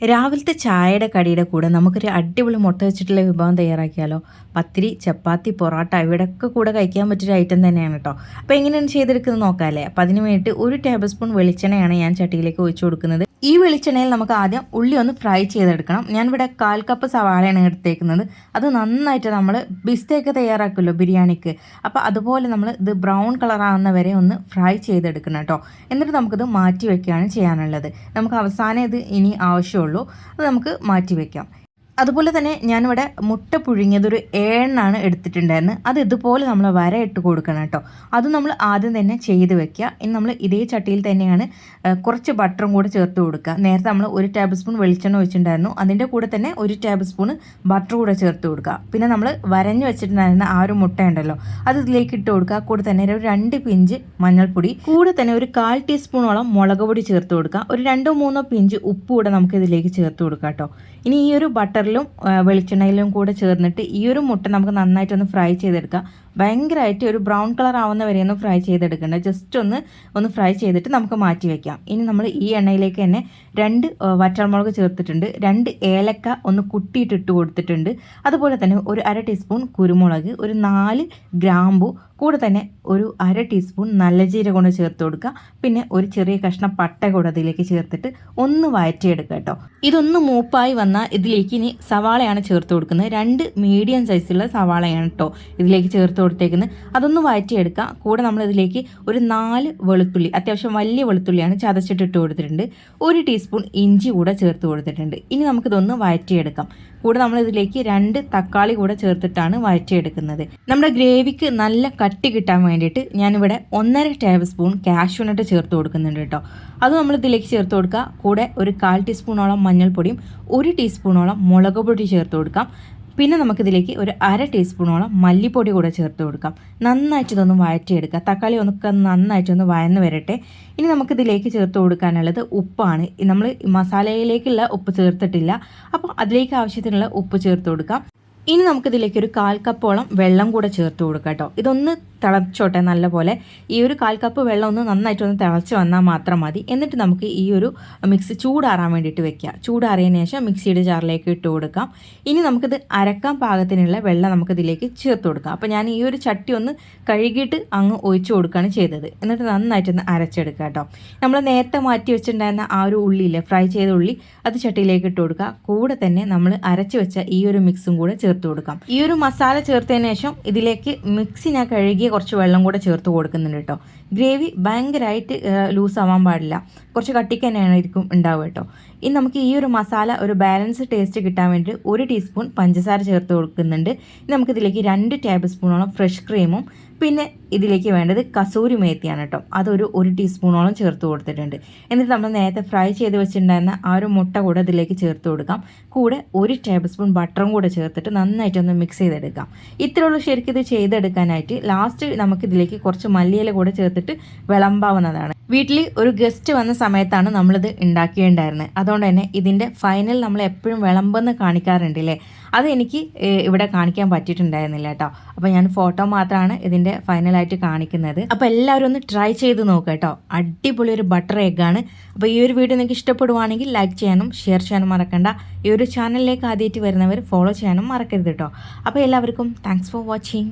രാവിലത്തെ ചായയുടെ കടിയുടെ കൂടെ നമുക്കൊരു അടിപൊളി മുട്ട വെച്ചിട്ടുള്ള വിഭവം തയ്യാറാക്കിയാലോ? പത്തിരി ചപ്പാത്തി പൊറോട്ട ഇവിടെയൊക്കെ കൂടെ കഴിക്കാൻ പറ്റിയൊരു ഐറ്റം തന്നെയാണ് കേട്ടോ. അപ്പോൾ എങ്ങനെയാണ് ചെയ്തെടുക്കുന്നത് നോക്കാമല്ലേ അപ്പോൾ അതിന് വേണ്ടിയിട്ട് ഒരു ടേബിൾ സ്പൂൺ വെളിച്ചെണ്ണയാണ് ഞാൻ ചട്ടിയിലേക്ക് ഒഴിച്ചു കൊടുക്കുന്നത്. ഈ വെളിച്ചെണ്ണയിൽ നമുക്ക് ആദ്യം ഉള്ളി ഒന്ന് ഫ്രൈ ചെയ്തെടുക്കണം. ഞാനിവിടെ കാൽ കപ്പ് സവാളയാണ് എടുത്തേക്കുന്നത്. അത് നന്നായിട്ട് നമ്മൾ ബിസ്തേക്ക് തയ്യാറാക്കുമല്ലോ ബിരിയാണിക്ക്. അപ്പോൾ അതുപോലെ നമ്മൾ ഇത് ബ്രൗൺ കളറാകുന്ന വരെ ഒന്ന് ഫ്രൈ ചെയ്തെടുക്കണം കേട്ടോ. എന്നിട്ട് നമുക്കിത് മാറ്റി വയ്ക്കുകയാണ് ചെയ്യാനുള്ളത്. നമുക്ക് അവസാനം ഇത് ഇനി ആവശ്യമുള്ളൂ. അത് നമുക്ക് മാറ്റി വെക്കാം. അതുപോലെ തന്നെ ഞാനിവിടെ മുട്ട പുഴുങ്ങിയത് ഏണ്ണാണ് എടുത്തിട്ടുണ്ടായിരുന്നത്. അത് ഇതുപോലെ നമ്മൾ വര ഇട്ട് കൊടുക്കണം കേട്ടോ. അത് നമ്മൾ ആദ്യം തന്നെ ചെയ്ത് വെക്കുക. ഇനി നമ്മൾ ഇതേ ചട്ടിയിൽ തന്നെയാണ് കുറച്ച് ബട്ടറും കൂടെ ചേർത്ത് കൊടുക്കുക. നേരത്തെ നമ്മൾ ഒരു ടേബിൾ സ്പൂൺ വെളിച്ചെണ്ണ ഒഴിച്ചിട്ടുണ്ടായിരുന്നു. അതിന്റെ കൂടെ തന്നെ ഒരു ടേബിൾ സ്പൂൺ ബട്ടർ കൂടെ ചേർത്ത് കൊടുക്കുക. പിന്നെ നമ്മൾ വരഞ്ഞ് വെച്ചിട്ടുണ്ടായിരുന്ന ആ ഒരു മുട്ട ഉണ്ടല്ലോ അത് ഇതിലേക്ക് ഇട്ട് കൊടുക്കുക. കൂടെ തന്നെ ഒരു രണ്ട് പിഞ്ച് മഞ്ഞൾപ്പൊടി കൂടെ തന്നെ ഒരു കാൽ ടീസ്പൂണോളം മുളക് പൊടി ചേർത്ത് കൊടുക്കുക. ഒരു രണ്ടോ മൂന്നോ പിഞ്ച് ഉപ്പ് കൂടെ നമുക്ക് ഇതിലേക്ക് ചേർത്ത് കൊടുക്കാം കേട്ടോ. ഇനി ഈ ഒരു ബട്ടറിലും വെളിച്ചെണ്ണയിലും കൂടെ ചേർന്നിട്ട് ഈ ഒരു മുട്ട നമുക്ക് നന്നായിട്ടൊന്ന് ഫ്രൈ ചെയ്തെടുക്കാം. ഭയങ്കരമായിട്ട് ഒരു ബ്രൗൺ കളർ ആവുന്ന വരെ ഒന്ന് ഫ്രൈ ചെയ്തെടുക്കേണ്ട. ജസ്റ്റ് ഒന്ന് ഒന്ന് ഫ്രൈ ചെയ്തിട്ട് നമുക്ക് മാറ്റി വെക്കാം. ഇനി നമ്മൾ ഈ എണ്ണയിലേക്ക് തന്നെ രണ്ട് വറ്റൽമുളക് ചേർത്തിട്ടുണ്ട്. രണ്ട് ഏലക്ക ഒന്ന് കുട്ടിയിട്ടിട്ട് കൊടുത്തിട്ടുണ്ട്. അതുപോലെ തന്നെ ഒരു അര ടീസ്പൂൺ കുരുമുളക് ഒരു നാല് ഗ്രാമ്പു കൂടെ തന്നെ ഒരു അര ടീസ്പൂൺ നല്ല ജീരകം കൊണ്ട് ചേർത്ത് കൊടുക്കുക. പിന്നെ ഒരു ചെറിയ കഷ്ണം പട്ട കൂടെ അതിലേക്ക് ചേർത്തിട്ട് ഒന്ന് വഴറ്റിയെടുക്കുക കേട്ടോ. ഇതൊന്ന് മൂപ്പായി വന്നാൽ ഇതിലേക്ക് ഇനി സവാളയാണ് ചേർത്ത് കൊടുക്കുന്നത്. രണ്ട് മീഡിയം സൈസുള്ള സവാളയാണ് കേട്ടോ ഇതിലേക്ക് ചേർത്ത് കൊടുത്തേക്കുന്നത് അതൊന്ന് വഴറ്റിയെടുക്കുക കൂടെ നമ്മളിതിലേക്ക് ഒരു നാല് വെളുത്തുള്ളി അത്യാവശ്യം വലിയ വെളുത്തുള്ളിയാണ് ചതച്ചിട്ടിട്ട് കൊടുത്തിട്ടുണ്ട്. ഒരു ടീസ്പൂൺ ഇഞ്ചി കൂടെ ചേർത്ത് കൊടുത്തിട്ടുണ്ട്. ഇനി നമുക്കിതൊന്ന് വഴറ്റിയെടുക്കാം. കൂടെ നമ്മളിതിലേക്ക് രണ്ട് തക്കാളി കൂടെ ചേർത്തിട്ടാണ് വഴറ്റിയെടുക്കുന്നത്. നമ്മുടെ ഗ്രേവിക്ക് നല്ല കട്ടി കിട്ടാൻ വേണ്ടിയിട്ട് ഞാനിവിടെ ഒന്നര ടേബിൾ സ്പൂൺ കാഷ്യൂനട്ട് ചേർത്ത് കൊടുക്കുന്നുണ്ട് കേട്ടോ. അത് നമ്മൾ ഇതിലേക്ക് ചേർത്ത് കൊടുക്കുക കൂടെ ഒരു കാൽ ടീസ്പൂണോളം മഞ്ഞൾപ്പൊടിയും ഒരു ടീസ്പൂണോളം മുളക് പൊടി ചേർത്ത് കൊടുക്കാം. പിന്നെ നമുക്കിതിലേക്ക് ഒരു അര ടീസ്പൂണോളം മല്ലിപ്പൊടി കൂടെ ചേർത്ത് കൊടുക്കാം. നന്നായിട്ട് ഇതൊന്ന് വഴറ്റിയെടുക്കുക തക്കാളി ഒന്നൊക്കെ നന്നായിട്ടൊന്ന് വയന്ന് വരട്ടെ. ഇനി നമുക്കിതിലേക്ക് ചേർത്ത് കൊടുക്കാനുള്ളത് ഉപ്പാണ്. നമ്മൾ മസാലയിലേക്കുള്ള ഉപ്പ് ചേർത്തിട്ടില്ല. അപ്പോൾ അതിലേക്ക് ആവശ്യത്തിനുള്ള ഉപ്പ് ചേർത്ത് കൊടുക്കാം. ഇനി നമുക്കിതിലേക്ക് ഒരു കാൽ കപ്പോളം വെള്ളം കൂടെ ചേർത്ത് കൊടുക്കാം കേട്ടോ. ഇതൊന്ന് തിളച്ചോട്ടെ നല്ലപോലെ. ഈ ഒരു കാൽ കപ്പ് വെള്ളം ഒന്ന് നന്നായിട്ടൊന്ന് തിളച്ച് വന്നാൽ മാത്രം മതി. എന്നിട്ട് നമുക്ക് ഈ ഒരു മിക്സി ചൂടാറാൻ വേണ്ടിയിട്ട് വെക്കുക ചൂടാറിയതിന് ശേഷം മിക്സിയുടെ ജാറിലേക്ക് ഇട്ട് കൊടുക്കാം. ഇനി നമുക്കിത് അരക്കാൻ പാകത്തിനുള്ള വെള്ളം നമുക്കിതിലേക്ക് ചേർത്ത് കൊടുക്കാം. അപ്പോൾ ഞാൻ ഈ ഒരു ചട്ടി ഒന്ന് കഴുകിയിട്ട് അങ്ങ് ഒഴിച്ചു കൊടുക്കുകയാണ് ചെയ്തത്. എന്നിട്ട് നന്നായിട്ടൊന്ന് അരച്ചെടുക്കുക കേട്ടോ. നമ്മൾ നേരത്തെ മാറ്റി വെച്ചിട്ടുണ്ടായിരുന്ന ആ ഒരു ഉള്ളിയില്ലേ ഫ്രൈ ചെയ്ത ഉള്ളി അത് ചട്ടിയിലേക്ക് ഇട്ട് കൊടുക്കുക. കൂടെ തന്നെ നമ്മൾ അരച്ച് വെച്ച ഈ ഒരു മിക്സും കൂടെ ചേർത്ത് കൊടുക്കാം. ഈ ഒരു മസാല ചേർത്തതിന് ശേഷം ഇതിലേക്ക് മിക്സി ഞാൻ കഴുകിയ കുറച്ച് വെള്ളം കൂടെ ചേർത്ത് കൊടുക്കുന്നുണ്ട് കേട്ടോ. ഗ്രേവി ഭയങ്കരമായിട്ട് ലൂസ് ആവാൻ പാടില്ല. കുറച്ച് കട്ടിക്ക് തന്നെയായിരിക്കും ഉണ്ടാവുക കേട്ടോ. ഇനി നമുക്ക് ഈ ഒരു മസാല ഒരു ബാലൻസ് ടേസ്റ്റ് കിട്ടാൻ വേണ്ടി ഒരു ടീസ്പൂൺ പഞ്ചസാര ചേർത്ത് കൊടുക്കുന്നുണ്ട്. ഇനി നമുക്കിതിലേക്ക് രണ്ട് ടേബിൾ സ്പൂണോളം ഫ്രഷ് ക്രീമും പിന്നെ ഇതിലേക്ക് വേണ്ടത് കസൂരി മേത്തിയാണ് കേട്ടോ. അതൊരു ഒരു ടീസ്പൂണോളം ചേർത്ത് കൊടുത്തിട്ടുണ്ട്. എന്നിട്ട് നമ്മൾ നേരത്തെ ഫ്രൈ ചെയ്ത് വെച്ചിട്ടുണ്ടായിരുന്ന ആ ഒരു മുട്ട കൂടെ ഇതിലേക്ക് ചേർത്ത് കൊടുക്കാം. കൂടെ ഒരു ടേബിൾ സ്പൂൺ ബട്ടറും കൂടെ ചേർത്തിട്ട് നന്നായിട്ടൊന്ന് മിക്സ് ചെയ്തെടുക്കാം. ഇത്രയുള്ളൂ ശരിക്കും ഇത് ചെയ്തെടുക്കാനായിട്ട്. ലാസ്റ്റ് നമുക്ക് ഇതിലേക്ക് കുറച്ച് മല്ലിയില കൂടെ ചേർത്തിട്ട് വിളമ്പാവുന്നതാണ്. വീട്ടിൽ ഒരു ഗസ്റ്റ് വന്ന സമയത്താണ് നമ്മളിത് ഉണ്ടാക്കിയിട്ടുണ്ടായിരുന്നത്. അതുകൊണ്ട് തന്നെ ഇതിന്റെ ഫൈനൽ നമ്മൾ എപ്പോഴും വിളമ്പെന്ന് കാണിക്കാറുണ്ടല്ലേ? അത് എനിക്ക് ഇവിടെ കാണിക്കാൻ പറ്റിയിട്ടുണ്ടായിരുന്നില്ല കേട്ടോ. അപ്പോൾ ഞാൻ ഫോട്ടോ മാത്രമാണ് ഇതിന്റെ ഫൈനലായിട്ട് കാണിക്കുന്നത്. അപ്പോൾ എല്ലാവരും ഒന്ന് ട്രൈ ചെയ്ത് നോക്കുക കേട്ടോ. അടിപൊളി ഒരു ബട്ടർ എഗ്ഗാണ് അപ്പോൾ ഈ ഒരു വീഡിയോ നിങ്ങൾക്ക് ഇഷ്ടപ്പെടുവാണെങ്കിൽ ലൈക്ക് ചെയ്യാനും ഷെയർ ചെയ്യാനും മറക്കണ്ട. ഈ ഒരു ചാനലിലേക്ക് ആദ്യമായിട്ട് വരുന്നവർ ഫോളോ ചെയ്യാനും മറക്കരുത് കേട്ടോ. അപ്പോൾ എല്ലാവർക്കും താങ്ക്സ് ഫോർ വാച്ചിങ്